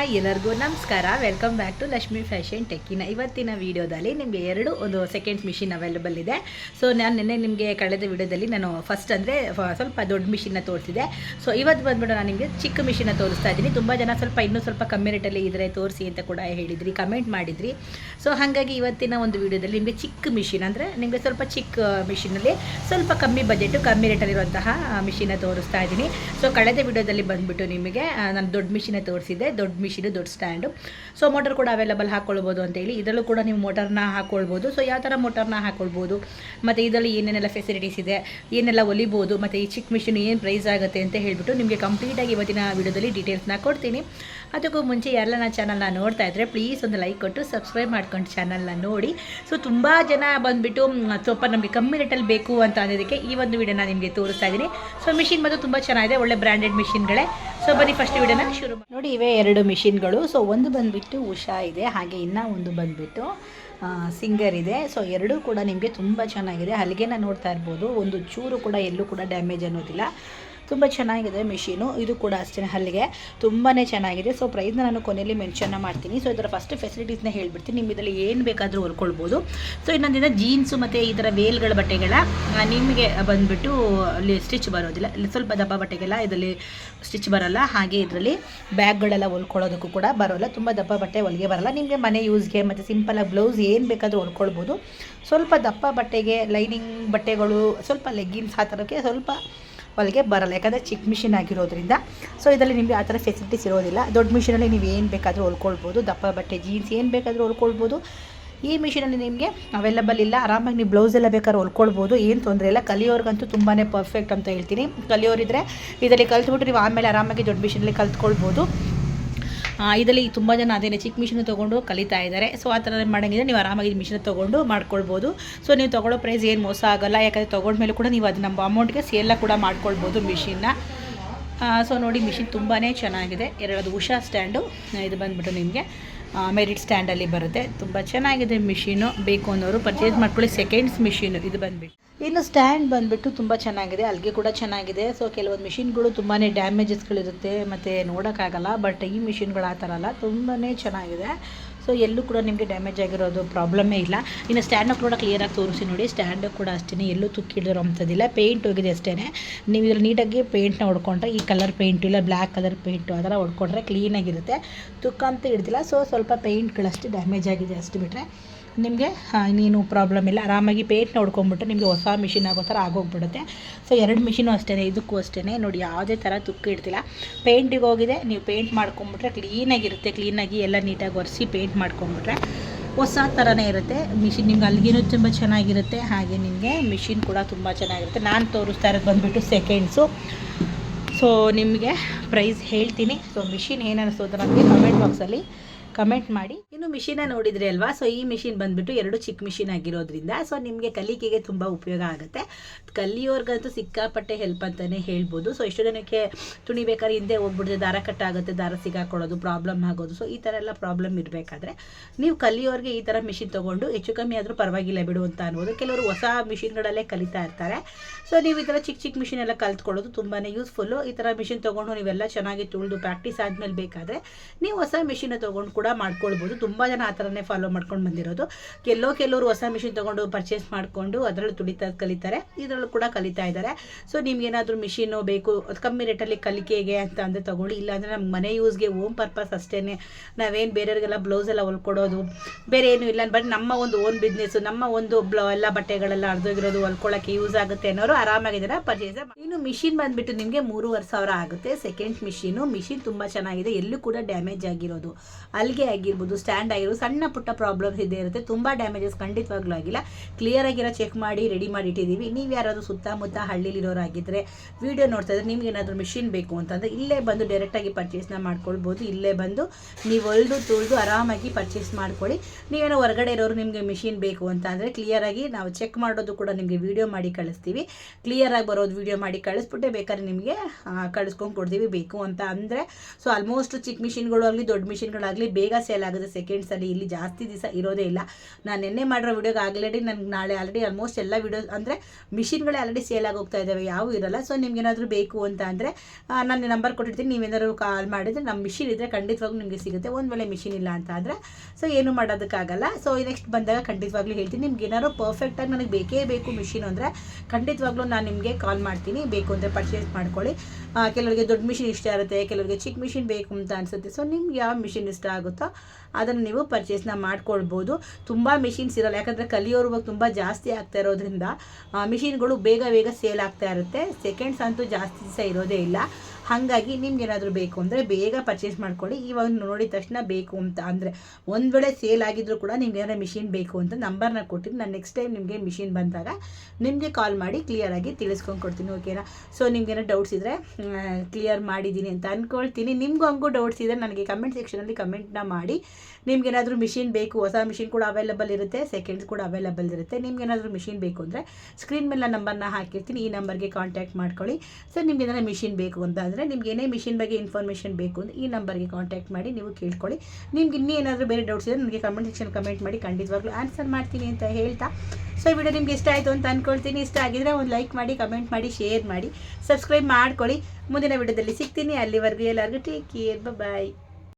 Hi ಎಲ್ಲರಿಗೂ ನಮಸ್ಕಾರ. Welcome back to Lakshmi fashion ಟೆಕ್ಕಿನ ಇವತ್ತಿನ ವಿಡಿಯೋದಲ್ಲಿ ನಿಮಗೆ ಎರಡು ಒಂದು ಸೆಕೆಂಡ್ ಮಿಷಿನ್ ಅವೈಲೇಬಲ್ ಇದೆ. ಸೊ ನಾನು ನಿನ್ನೆ ನಿಮಗೆ ಕಳೆದ ವಿಡಿಯೋದಲ್ಲಿ ನಾನು ಫಸ್ಟ್ ಅಂದರೆ ಸ್ವಲ್ಪ ದೊಡ್ಡ ಮಿಷಿನ್ನ ತೋರಿಸಿದೆ. ಸೊ ಇವತ್ತು ಬಂದ್ಬಿಟ್ಟು ನಾನು ನಿಮಗೆ ಚಿಕ್ಕ ಮಿಷಿನ್ನ ತೋರಿಸ್ತಾ ಇದ್ದೀನಿ. ತುಂಬ ಜನ ಸ್ವಲ್ಪ ಇನ್ನೂ ಸ್ವಲ್ಪ ಕಮ್ಮಿ ರೇಟಲ್ಲಿ ಇದ್ರೆ ತೋರಿಸಿ ಅಂತ ಕೂಡ ಹೇಳಿದ್ರಿ ಕಮೆಂಟ್ ಮಾಡಿದ್ರಿ. ಸೊ ಹಾಗಾಗಿ ಇವತ್ತಿನ ಒಂದು ವಿಡಿಯೋದಲ್ಲಿ ನಿಮಗೆ ಚಿಕ್ಕ ಮಿಷಿನ್ ಅಂದರೆ, ನಿಮಗೆ ಸ್ವಲ್ಪ ಚಿಕ್ಕ ಮಿಷಿನಲ್ಲಿ ಸ್ವಲ್ಪ ಕಮ್ಮಿ ಬಜೆಟು ಕಮ್ಮಿ ರೇಟಲ್ಲಿರುವಂತಹ ಮಿಷಿನ್ನ ತೋರಿಸ್ತಾ ಇದ್ದೀನಿ. ಸೊ ಕಳೆದ ವಿಡಿಯೋದಲ್ಲಿ ಬಂದುಬಿಟ್ಟು ನಿಮಗೆ ನಾನು ದೊಡ್ಡ ಮಿಷಿನ ತೋರಿಸಿದೆ. ದೊಡ್ಡ ಮಿಷಿನು ದೊಡ್ಡ ಸ್ಟ್ಯಾಂಡು ಸೊ ಮೋಟರ್ ಕೂಡ ಅವೈಲಬಲ್ ಹಾಕ್ಕೊಳ್ಬೋದು ಅಂತೇಳಿ ಇದರಲ್ಲೂ ಕೂಡ ನೀವು ಮೋಟರ್ನ ಹಾಕ್ಕೊಳ್ಬೋದು ಸೊ ಯಾವ ಥರ ಮೋಟರ್ನ ಹಾಕ್ಕೊಳ್ಬೋದು ಮತ್ತು ಇದರಲ್ಲಿ ಏನೇನೆಲ್ಲ ಫೆಸಿಲಿಟೀಸ್ ಇದೆ? ಏನೆಲ್ಲ ಒಲಿಬೋದು? ಮತ್ತು ಈ ಚಿಕ್ಕ ಮಿಷಿನ್ ಏನು ಪ್ರೈಸ್ ಆಗುತ್ತೆ ಅಂತ ಹೇಳಿಬಿಟ್ಟು ನಿಮಗೆ ಕಂಪ್ಲೀಟಾಗಿ ಇವತ್ತಿನ ವಿಡಿಯೋದಲ್ಲಿ ಡೀಟೇಲ್ಸ್ನ ಕೊಡ್ತೀನಿ. ಅದಕ್ಕೂ ಮುಂಚೆ ಯಾರೆಲ್ಲ ನನ್ನ ಚಾನಲ್ನ ನೋಡ್ತಾ ಇದ್ದರೆ ಪ್ಲೀಸ್ ಒಂದು ಲೈಕ್ ಕೊಟ್ಟು ಸಬ್ಸ್ಕ್ರೈಬ್ ಮಾಡ್ಕೊಂಡು ಚಾನಲ್ನ ನೋಡಿ. ಸೊ ತುಂಬ ಜನ ಬಂದುಬಿಟ್ಟು ಸ್ವಲ್ಪ ನಮಗೆ ಕಮ್ಮಿ ರೇಟಲ್ಲಿ ಬೇಕು ಅಂತ ಅನ್ನೋದಕ್ಕೆ ಈ ಒಂದು ವಿಡಿಯೋನ ನಿಮಗೆ ತೋರಿಸ್ತಾ ಇದ್ದೀನಿ. ಸೊ ಮಿಷಿನ್ ಬಂದು ತುಂಬ ಚೆನ್ನಾಗಿದೆ. ಒಳ್ಳೆ ಬ್ರ್ಯಾಂಡೆಡ್ ಮಿಷಿನ್ಗಳೇ ಸೊ ಬನ್ನಿ ಫಸ್ಟ್ ವಿಡಿಯೋನ ಶುರು ನೋಡಿ, ಇವೆ ಎರಡು ಮಿಷಿನ್ಗಳು. ಸೊ ಒಂದು ಬಂದುಬಿಟ್ಟು ಉಷಾ ಇದೆ, ಹಾಗೆ ಇನ್ನೂ ಒಂದು ಬಂದುಬಿಟ್ಟು ಸಿಂಗರ್ ಇದೆ. ಸೊ ಎರಡೂ ಕೂಡ ನಿಮಗೆ ತುಂಬ ಚೆನ್ನಾಗಿದೆ. ಹಲಿಗೆನ ನೋಡ್ತಾ ಇರ್ಬೋದು. ಒಂದು ಚೂರು ಕೂಡ ಎಲ್ಲೂ ಕೂಡ ಡ್ಯಾಮೇಜ್ ಅನ್ನೋದಿಲ್ಲ. ತುಂಬ ಚೆನ್ನಾಗಿದೆ ಮಿಷಿನು. ಇದು ಕೂಡ ಅಷ್ಟೇ ಹಲ್ಲಿಗೆ. ತುಂಬಾ ಚೆನ್ನಾಗಿದೆ. ಸೊ ಪ್ರೈಸ್ನ ನಾನು ಕೊನೆಯಲ್ಲಿ ಮೆನ್ಷನ್ನ ಮಾಡ್ತೀನಿ. ಸೊ ಇದರ ಫಸ್ಟ್ ಫೆಸಿಲಿಟೀಸ್ನ ಹೇಳ್ಬಿಡ್ತೀನಿ. ನಿಮ್ಮ ಇದರಲ್ಲಿ ಏನು ಬೇಕಾದರೂ ಹೊಲ್ಕೊಳ್ಬೋದು. ಸೊ ಇನ್ನೊಂದಿನ ಜೀನ್ಸು ಮತ್ತು ಈ ಥರ ವೇಲ್ಗಳ ಬಟ್ಟೆಗಳ ನಿಮಗೆ ಬಂದುಬಿಟ್ಟು ಅಲ್ಲಿ ಸ್ಟಿಚ್ ಬರೋದಿಲ್ಲ. ಸ್ವಲ್ಪ ದಪ್ಪ ಬಟ್ಟೆಗೆಲ್ಲ ಇದರಲ್ಲಿ ಸ್ಟಿಚ್ ಬರೋಲ್ಲ. ಹಾಗೆ ಇದರಲ್ಲಿ ಬ್ಯಾಗ್ಗಳೆಲ್ಲ ಹೊಲ್ಕೊಳ್ಳೋದಕ್ಕೂ ಕೂಡ ಬರೋಲ್ಲ. ತುಂಬ ದಪ್ಪ ಬಟ್ಟೆ ಹೊಲಿಗೆ ಬರೋಲ್ಲ. ನಿಮಗೆ ಮನೆ ಯೂಸ್ಗೆ ಮತ್ತು ಸಿಂಪಲಾಗಿ ಬ್ಲೌಸ್ ಏನು ಬೇಕಾದರೂ ಹೊಲ್ಕೊಳ್ಬೋದು. ಸ್ವಲ್ಪ ದಪ್ಪ ಬಟ್ಟೆಗೆ ಲೈನಿಂಗ್ ಬಟ್ಟೆಗಳು, ಸ್ವಲ್ಪ ಲೆಗ್ಗಿನ್ಸ್ ಆ ಥರಕ್ಕೆ ಸ್ವಲ್ಪ ಹೊಲಿಗೆ ಬರಲ್ಲ. ಯಾಕಂದರೆ ಚಿಕ್ಕ ಮಿಷಿನ್ ಆಗಿರೋದ್ರಿಂದ. ಸೊ ಇದರಲ್ಲಿ ನಿಮಗೆ ಆ ಥರ ಫೆಸಿಲಿಟೀಸ್ ಇರೋದಿಲ್ಲ. ದೊಡ್ಡ ಮಿಷಿನಲ್ಲಿ ನೀವು ಏನು ಬೇಕಾದರೂ ಹೊಲ್ಕೊಳ್ಬೋದು. ದಪ್ಪ ಬಟ್ಟೆ ಜೀನ್ಸ್ ಏನು ಬೇಕಾದರೂ ಹೊಲ್ಕೊಳ್ಬೋದು. ಈ ಮಿಷಿನಲ್ಲಿ ನಿಮಗೆ ಅವೈಲಬಲ್ ಇಲ್ಲ. ಆರಾಮಾಗಿ ನೀವು ಬ್ಲೌಸ್ ಎಲ್ಲ ಬೇಕಾದ್ರೆ ಹೊಲ್ಕೊಳ್ಬೋದು. ಏನು ತೊಂದರೆ ಇಲ್ಲ. ಕಲಿಯೋರ್ಗಂತೂ ತುಂಬಾ ಪರ್ಫೆಕ್ಟ್ ಅಂತ ಹೇಳ್ತೀನಿ. ಕಲಿಯೋರಿದ್ರೆ ಇದರಲ್ಲಿ ಕಲ್ತ್ಬಿಟ್ಟು ನೀವು ಆಮೇಲೆ ಆರಾಮಾಗಿ ದೊಡ್ಡ ಮಿಷಿನಲ್ಲಿ ಕಲ್ತ್ಕೊಳ್ಬೋದು. ಇದರಲ್ಲಿ ತುಂಬ ಜನ ಅದೇನೆ ಚಿಕ್ಕ ಮಿಷಿನ್ ತೊಗೊಂಡು ಕಲಿತಾ ಇದ್ದಾರೆ. ಸೊ ಆ ಥರ ಮಾಡೋಂಗಿದ್ರೆ ನೀವು ಆರಾಮಾಗಿ ಮಿಷಿನ್ ತೊಗೊಂಡು ಮಾಡ್ಕೊಳ್ಬೋದು. ಸೊ ನೀವು ತೊಗೊಳ್ಳೋ ಪ್ರೈಸ್ ಏನು ಮೋಸ ಆಗೋಲ್ಲ. ಯಾಕಂದರೆ ತೊಗೊಂಡ್ಮೇಲೆ ಕೂಡ ನೀವು ಅದು ನಮ್ಮ ಅಮೌಂಟ್ಗೆ ಸೇಲ್ಲ ಕೂಡ ಮಾಡ್ಕೊಳ್ಬೋದು ಮಿಷಿನ್ನ ಸೊ ನೋಡಿ ಮಿಷಿನ್ ತುಂಬಾ ಚೆನ್ನಾಗಿದೆ. ಎರಡದು ಉಷಾ ಸ್ಟ್ಯಾಂಡು ಇದು ಬಂದುಬಿಟ್ಟು ನಿಮಗೆ. ಮೆರಿಟ್ ಸ್ಟ್ಯಾಂಡಲ್ಲಿ ಬರುತ್ತೆ. ತುಂಬ ಚೆನ್ನಾಗಿದೆ ಮಿಷಿನು ಬೇಕು ಅನ್ನೋರು ಪರ್ಚೇಸ್ ಮಾಡ್ಕೊಳ್ಳಿ. ಸೆಕೆಂಡ್ಸ್ ಮಿಷಿನು ಇದು ಬಂದುಬಿಟ್ಟು. ಇನ್ನು ಸ್ಟ್ಯಾಂಡ್ ಬಂದುಬಿಟ್ಟು ತುಂಬ ಚೆನ್ನಾಗಿದೆ. ಅಲ್ಲಿಗೆ ಕೂಡ ಚೆನ್ನಾಗಿದೆ. ಸೊ ಕೆಲವೊಂದು ಮಿಷಿನ್ಗಳು ತುಂಬಾ ಡ್ಯಾಮೇಜಸ್ಗಳಿರುತ್ತೆ ಮತ್ತು ನೋಡೋಕ್ಕಾಗಲ್ಲ. ಬಟ್ ಈ ಮಿಷಿನ್ಗಳು ಆ ಥರ ಅಲ್ಲ. ತುಂಬಾ ಚೆನ್ನಾಗಿದೆ. ಸೊ ಎಲ್ಲೂ ಕೂಡ ನಿಮಗೆ ಡ್ಯಾಮೇಜ್ ಆಗಿರೋದು ಪ್ರಾಬ್ಲಮ್ಮೇ ಇಲ್ಲ. ಇನ್ನು ಸ್ಟ್ಯಾಂಡ್ ಕೂಡ ಕ್ಲಿಯರಾಗಿ ತೋರಿಸಿ ನೋಡಿ. ಸ್ಟ್ಯಾಂಡ್ ಕೂಡ ಅಷ್ಟೇ ಎಲ್ಲೂ ತುಕ್ಕಿಡಿರೋ ಅಂಥದ್ದಿಲ್ಲ. ಪೇಂಟ್ ಹೋಗಿದೆ ಅಷ್ಟೇ ನೀವು ಇದ್ರಲ್ಲಿ ನೀಟಾಗಿ ಪೇಂಟ್ನ ಹೊಡ್ಕೊಂಡ್ರೆ, ಈ ಕಲರ್ ಪೇಂಟು ಇಲ್ಲ ಬ್ಲ್ಯಾಕ್ ಕಲರ್ ಪೇಂಟು ಆ ಥರ ಹೊಡ್ಕೊಂಡ್ರೆ ಕ್ಲೀನಾಗಿರುತ್ತೆ ತುಕ್ಕಂತೂ ಹಿಡ್ದಿಲ್ಲ. ಸೊ ಸ್ವಲ್ಪ ಪೇಂಟ್ಗಳಷ್ಟು ಡ್ಯಾಮೇಜ್ ಆಗಿದೆ ಅಷ್ಟು ಬಿಟ್ಟರೆ ನಿಮಗೆ ಇನ್ನೇನು ಪ್ರಾಬ್ಲಮ್ ಇಲ್ಲ. ಆರಾಮಾಗಿ ಪೇಂಟ್ ನೋಡ್ಕೊಂಬಿಟ್ಟು ನಿಮಗೆ ಹೊಸ ಮಿಷಿನ್ ಆಗೋ ಥರ ಆಗೋಗ್ಬಿಡುತ್ತೆ. ಸೊ ಎರಡು ಮಿಷಿನು ಅಷ್ಟೇ ಇದಕ್ಕೂ ಅಷ್ಟೇ ನೋಡಿ, ಯಾವುದೇ ಥರ ತುಕ್ಕ ಇಡ್ತಿಲ್ಲ. ಪೇಂಟಿಗೆ ಹೋಗಿದೆ, ನೀವು ಪೇಂಟ್ ಮಾಡ್ಕೊಂಬಿಟ್ರೆ ಕ್ಲೀನಾಗಿರುತ್ತೆ ಕ್ಲೀನಾಗಿ ಎಲ್ಲ ನೀಟಾಗಿ ಒರೆಸಿ ಪೇಂಟ್ ಮಾಡ್ಕೊಂಬಿಟ್ರೆ ಹೊಸ ಥರನೇ ಇರುತ್ತೆ. ಮಿಷಿನ್ ನಿಮ್ಗೆ ಅಲ್ಲಿಗೇನು ತುಂಬ ಚೆನ್ನಾಗಿರುತ್ತೆ. ಹಾಗೆ ನಿಮಗೆ ಮಿಷಿನ್ ಕೂಡ ತುಂಬ ಚೆನ್ನಾಗಿರುತ್ತೆ. ನಾನು ತೋರಿಸ್ತಾ ಇರೋದು ಬಂದುಬಿಟ್ಟು ಸೆಕೆಂಡ್ಸು ಸೊ ನಿಮಗೆ ಪ್ರೈಸ್ ಹೇಳ್ತೀನಿ. ಸೊ ಮಿಷಿನ್ ಏನು ಅನ್ನಿಸೋದು ನನಗೆ ಕಮೆಂಟ್ ಬಾಕ್ಸಲ್ಲಿ ಕಮೆಂಟ್ ಮಾಡಿ. ಇನ್ನು ಮಿಷಿನ ನೋಡಿದ್ರಿ ಅಲ್ವಾ? ಸೊ ಈ ಮಿಷಿನ್ ಬಂದ್ಬಿಟ್ಟು ಎರಡು ಚಿಕ್ಕ ಮಿಷಿನ್ ಆಗಿರೋದ್ರಿಂದ ಸೊ ನಿಮಗೆ ಕಲಿಕೆಗೆ ತುಂಬ ಉಪಯೋಗ ಆಗುತ್ತೆ. ಕಲಿಯೋರ್ಗಂತೂ ಸಿಕ್ಕಾಪಟ್ಟೆ ಹೆಲ್ಪ್ ಅಂತಲೇ ಹೇಳ್ಬೋದು. ಸೊ ಎಷ್ಟೋ ಜನಕ್ಕೆ ತುಣಿಬೇಕಾದ್ರೆ ಹಿಂದೆ ಹೋಗ್ಬಿಡುತ್ತೆ ದಾರ ಕಟ್ಟಾಗುತ್ತೆ, ದಾರ ಸಿಗಾಕೊಳ್ಳೋದು ಪ್ರಾಬ್ಲಮ್ ಆಗೋದು. ಸೊ ಈ ಥರ ಎಲ್ಲ ಪ್ರಾಬ್ಲಮ್ ಇರಬೇಕಾದ್ರೆ, ನೀವು ಕಲಿಯೋರ್ಗೆ ಈ ಥರ ಮಿಷಿನ್ ತೊಗೊಂಡು ಹೆಚ್ಚು ಕಮ್ಮಿ ಆದರೂ ಪರವಾಗಿಲ್ಲ ಬಿಡು ಅಂತ ಅನ್ಬೋದು. ಕೆಲವರು ಹೊಸ ಮಿಷಿನ್ಗಳಲ್ಲೇ ಕಲಿತಾ ಇರ್ತಾರೆ. ಸೊ ನೀವು ಈ ಥರ ಚಿಕ್ಕ ಚಿಕ್ಕ ಮಿಷಿನ್ ಎಲ್ಲ ಕಲ್ತ್ಕೊಳ್ಳೋದು ತುಂಬಾ ಯೂಸ್ಫುಲ್ಲು ಈ ಥರ ಮಿಷಿನ್ ತೊಗೊಂಡು ನೀವೆಲ್ಲ ಚೆನ್ನಾಗಿ ತುಳಿದು ಪ್ರಾಕ್ಟೀಸ್ ಆದಮೇಲೆ ಬೇಕಾದರೆ, ನೀವು ಹೊಸ ಮಿಷಿನ ತೊಗೊಂಡು ಕೂಡ ಮಾಡ್ಕೊಳ್ಬೋದು. ತುಂಬ ಜನ ಆ ಥರನೇ ಫಾಲೋ ಮಾಡ್ಕೊಂಡು ಬಂದಿರೋದು. ಎಲ್ಲೋ ಕೆಲವರು ಹೊಸ ಮಿಷಿನ್ ತೊಗೊಂಡು ಪರ್ಚೇಸ್ ಮಾಡಿಕೊಂಡು ಅದರಲ್ಲಿ ತುಳಿತಾ ಕಲಿತಾರೆ. ಇದರಲ್ಲೂ ಕೂಡ ಕಲಿತಾ ಇದ್ದಾರೆ. ಸೊ ನಿಮ್ಗೇನಾದರೂ ಮಿಷಿನು ಬೇಕು, ಕಮ್ಮಿ ರೇಟಲ್ಲಿ ಕಲಿಕೆಗೆ ಅಂತ ಅಂದರೆ ತೊಗೊಳ್ಳಿ. ಇಲ್ಲಾಂದರೆ ನಮ್ಮ ಮನೆ ಯೂಸ್ಗೆ ಓಮ್ ಪರ್ಪಸ್ ಅಷ್ಟೇ ನಾವೇನು ಬೇರೆಯವ್ರಿಗೆಲ್ಲ ಬ್ಲೌಸ್ ಎಲ್ಲ ಹೊಲ್ಕೊಡೋದು, ಬೇರೆ ಏನು ಇಲ್ಲ. ಬಟ್ ನಮ್ಮ ಒಂದು ಓನ್ ಬಿಸ್ನೆಸ್ಸು ನಮ್ಮ ಒಂದು ಬ್ಲೌ ಎಲ್ಲ ಬಟ್ಟೆಗಳೆಲ್ಲ ಅರ್ಧೋಗಿರೋದು ಹೊಲ್ಕೊಳ್ಳೋಕ್ಕೆ ಯೂಸ್ ಆಗುತ್ತೆ ಅನ್ನೋರು ಆರಾಮಾಗಿದ್ದಾರೆ. ಪರ್ಚೇಸ್ ಇನ್ನು ಮಿಷಿನ್ ಬಂದುಬಿಟ್ಟು ನಿಮಗೆ ಮೂರುವರೆ ಸಾವಿರ ಆಗುತ್ತೆ. ಸೆಕೆಂಡ್ ಮಿಷಿನು ಮಿಷಿನ್ ತುಂಬ ಚೆನ್ನಾಗಿದೆ. ಎಲ್ಲೂ ಕೂಡ ಡ್ಯಾಮೇಜ್ ಆಗಿರೋದು. ಅಲ್ಲಿಗೆ ಆಗಿರ್ಬೋದು ಸ್ಟ್ಯಾಂಡ್ ಆಗಿರೋ ಸಣ್ಣ ಪುಟ್ಟ ಪ್ರಾಬ್ಲಮ್ಸ್ ಇದ್ದೇ ಇರುತ್ತೆ. ತುಂಬ ಡ್ಯಾಮೇಜಸ್ ಖಂಡಿತವಾಗ್ಲೂ ಆಗಿಲ್ಲ. ಕ್ಲಿಯರ್ ಆಗಿರೋ ಚೆಕ್ ಮಾಡಿ ರೆಡಿ ಮಾಡಿ ಇಟ್ಟಿದ್ದೀವಿ. ನೀವು ಯಾರಾದರೂ ಸುತ್ತಮುತ್ತ ಹಳ್ಳಿಲಿರೋರಾಗಿದ್ದರೆ ವಿಡಿಯೋ ನೋಡ್ತಾ ಇದ್ರೆ ನಿಮ್ಗೆ ಏನಾದರೂ ಮಿಷಿನ್ ಬೇಕು ಅಂತಂದರೆ ಇಲ್ಲೇ ಬಂದು ಡೈರೆಕ್ಟಾಗಿ ಪರ್ಚೇಸ್ನ ಮಾಡ್ಕೊಳ್ಬೋದು. ಇಲ್ಲೇ ಬಂದು ನೀವು ಒಳ್ದು ತುಳಿದು ಆರಾಮಾಗಿ ಪರ್ಚೇಸ್ ಮಾಡ್ಕೊಳ್ಳಿ. ನೀವೇನೋ ಹೊರಗಡೆ ಇರೋರು ನಿಮಗೆ ಮಿಷಿನ್ ಬೇಕು ಅಂತ ಅಂದರೆ ಕ್ಲಿಯರಾಗಿ ನಾವು ಚೆಕ್ ಮಾಡೋದು ಕೂಡ ನಿಮಗೆ ವಿಡಿಯೋ ಮಾಡಿ ಕಳಿಸ್ತೀವಿ. ಕ್ಲಿಯರಾಗಿ ಬರೋದು ವಿಡಿಯೋ ಮಾಡಿ ಕಳಿಸ್ಬಿಟ್ಟೆ ಬೇಕಾದ್ರೆ ನಿಮಗೆ ಕಳಿಸ್ಕೊಂಡು ಕೊಡ್ತೀವಿ ಬೇಕು ಅಂತ ಅಂದರೆ. ಸೊ ಆಲ್ಮೋಸ್ಟ್ ಚಿಕ್ಕ ಮಿಷಿನ್ಗಳು ಆಗಲಿ ದೊಡ್ಡ ಮಿಷಿನ್ಗಳಾಗಲಿ ಬೇಗ ಸೇಲ್ ಆಗುತ್ತೆ. ಸೆಕೆಂಡ್ಸಲ್ಲಿ ಇಲ್ಲಿ ಜಾಸ್ತಿ ದಿವಸ ಇರೋದೇ ಇಲ್ಲ. ನಾನು ನಿನ್ನೆ ಮಾಡಿರೋ ವಿಡಿಯೋಗೆ ಆಲ್ರೆಡಿ ನನಗೆ ನಾಳೆ ಆಲ್ರೆಡಿ ಆಲ್ಮೋಸ್ಟ್ ಎಲ್ಲ ವಿಡಿಯೋ ಅಂದರೆ ಮಿಷಿನ್ಗಳೇ ಆಲ್ರೆಡಿ ಸೇಲ್ ಆಗೋಗ್ತಾ ಇದ್ದಾವೆ ಯಾವ ಇರಲ್ಲ. ಸೊ ನಿಮ್ಗೆ ಏನಾದರೂ ಬೇಕು ಅಂತ ಅಂದರೆ ನಾನು ನಂಬರ್ ಕೊಟ್ಟಿರ್ತೀನಿ. ನೀವೇನಾದ್ರು ಕಾಲ್ ಮಾಡಿದರೆ ನಮ್ಮ ಮಿಷಿನ್ ಇದ್ದರೆ ಖಂಡಿತವಾಗ್ಲೂ ನಿಮಗೆ ಸಿಗುತ್ತೆ. ಒಂದು ವೇಳೆ ಮಿಷಿನ್ ಇಲ್ಲ ಅಂತ ಆದ್ರೆ ಸೊ ಏನು ಮಾಡೋದಕ್ಕಾಗಲ್ಲ. ಸೊ ನೆಕ್ಸ್ಟ್ ಬಂದಾಗ ಖಂಡಿತವಾಗ್ಲೂ ಹೇಳ್ತೀನಿ. ನಿಮ್ಗೆ ಏನಾದ್ರು ಪರ್ಫೆಕ್ಟಾಗಿ ನನಗೆ ಬೇಕೇ ಬೇಕು ಮಿಷಿನ್ ಅಂದರೆ, ಖಂಡಿತವಾಗ್ಲೂ ನಾನು ನಿಮಗೆ ಕಾಲ್ ಮಾಡ್ತೀನಿ. ಬೇಕು ಅಂದರೆ ಪರ್ಚೇಸ್ ಮಾಡ್ಕೊಳ್ಳಿ. ಕೆಲವರಿಗೆ ದೊಡ್ಡ ಮಿಷಿನ್ ಇಷ್ಟ ಇರುತ್ತೆ, ಕೆಲವರಿಗೆ ಚಿಕ್ಕ ಮಿಷಿನ್ ಬೇಕು ಅಂತ ಅನಿಸುತ್ತೆ. ಸೊ ನಿಮ್ಗೆ ಯಾವ ಮಿಷಿನ್ ಇಷ್ಟ ಆಗುತ್ತೋ? ಅದನ್ನು ನೀವು ಪರ್ಚೇಸ್ನ ಮಾಡ್ಕೊಳ್ಬೋದು. ತುಂಬ ಮಿಷಿನ್ಸ್ ಇರಲ್ಲ. ಯಾಕಂದರೆ ಕಲಿಯೋರು ತುಂಬ ಜಾಸ್ತಿ ಆಗ್ತಾ ಇರೋದ್ರಿಂದ ಮಿಷಿನ್ಗಳು ಬೇಗ ಬೇಗ ಸೇಲ್ ಆಗ್ತಾ ಇರುತ್ತೆ. ಸೆಕೆಂಡ್ಸ್ ಅಂತೂ ಜಾಸ್ತಿ ಸಹ ಇರೋದೇ ಇಲ್ಲ. ಹಾಗಾಗಿ ನಿಮ್ಗೆ ಏನಾದರೂ ಬೇಕು ಅಂದರೆ ಬೇಗ ಪರ್ಚೇಸ್ ಮಾಡ್ಕೊಳ್ಳಿ. ಇವಾಗ ನೋಡಿದ ತಕ್ಷಣ ಬೇಕು ಅಂತ ಅಂದರೆ ಒಂದು ವೇಳೆ ಸೇಲ್ ಆಗಿದ್ರು ಕೂಡ ನಿಮ್ಗೆ ಏನಾದ್ರೂ ಮಿಷಿನ್ ಬೇಕು ಅಂತ ನಂಬರ್ನ ಕೊಟ್ಟಿದ್ದು ನಾನು ನೆಕ್ಸ್ಟ್ ಟೈಮ್ ನಿಮಗೆ ಮಿಷಿನ್ ಬಂದಾಗ ನಿಮಗೆ ಕಾಲ್ ಮಾಡಿ ಕ್ಲಿಯರಾಗಿ ತಿಳಿಸ್ಕೊಂಡು ಕೊಡ್ತೀನಿ ಓಕೆನಾ ಸೊ ನಿಮ್ಗೆ ಏನೋ ಡೌಟ್ಸ್ ಇದ್ದರೆ ಕ್ಲಿಯರ್ ಮಾಡಿದ್ದೀನಿ ಅಂತ ಅಂದ್ಕೊಳ್ತೀನಿ ನಿಮಗೂ ಹಂಗೂ ಡೌಟ್ಸ್ ಇದ್ದರೆ ನನಗೆ ಕಮೆಂಟ್ ಸೆಕ್ಷನಲ್ಲಿ ಕಮೆಂಟ್ನ ಮಾಡಿ. ನಿಮ್ಗೇನಾದರೂ ಮಿಷಿನ್ ಬೇಕು, ಹೊಸ ಮಿಷಿನ್ ಕೂಡ ಅವೈಲಬಲ್ ಇರುತ್ತೆ ಸೆಕೆಂಡ್ಸ್ ಕೂಡ ಅವೈಲಬಲ್ ಇರುತ್ತೆ. ನಿಮ್ಗೇನಾದರೂ ಮಿಷಿನ್ ಬೇಕು ಅಂದರೆ ಸ್ಕ್ರೀನ್ ಮೇಲೆ ನಂಬರ್ನ ಹಾಕಿರ್ತೀನಿ. ಈ ನಂಬರ್ಗೆ ಕಾಂಟ್ಯಾಕ್ಟ್ ಮಾಡ್ಕೊಳ್ಳಿ. ಸರ್ ನಿಮ್ಗೆ ಏನಾದ್ರು ಮಿಷಿನ್ ಬೇಕು ಅಂತ ಅಂದರೆ ನಿಮ್ಗೆ ಏನೇ ಮಿಷಿನ್ ಬಗ್ಗೆ ಇನ್ಫಾರ್ಮೇಷನ್ ಬೇಕು ಅಂದರೆ ಈ ನಂಬರ್ಗೆ ಕಾಂಟ್ಯಾಕ್ಟ್ ಮಾಡಿ, ನೀವು ಕೇಳ್ಕೊಳ್ಳಿ. ನಿಮ್ಗೆ ಇನ್ನೂ ಏನಾದರೂ ಬೇರೆ ಡೌಟ್ಸ್ ಇದ್ದರೆ ನನಗೆ ಕಮೆಂಟ್ ಸೆಕ್ಷನ್ ಕಮೆಂಟ್ ಮಾಡಿ, ಖಂಡಿತವಾಗ್ಲೂ ಆನ್ಸರ್ ಮಾಡ್ತೀನಿ ಅಂತ ಹೇಳ್ತಾ. ಸೊ ಈ ವಿಡಿಯೋ ನಿಮ್ಗೆ ಇಷ್ಟ ಆಯಿತು ಅಂತ ಅಂದ್ಕೊಳ್ತೀನಿ ಇಷ್ಟ ಆಗಿದ್ರೆ ಒಂದು ಲೈಕ್ ಮಾಡಿ ಕಮೆಂಟ್ ಮಾಡಿ ಶೇರ್ ಮಾಡಿ ಸಬ್ಸ್ಕ್ರೈಬ್ ಮಾಡ್ಕೊಳ್ಳಿ. ಮುಂದಿನ ವಿಡಿಯೋದಲ್ಲಿ ಸಿಗ್ತೀನಿ. ಅಲ್ಲಿವರೆಗೂ ಎಲ್ಲರಿಗೂ ಟೇಕ್ ಕೇರ್ ಬಾಯ್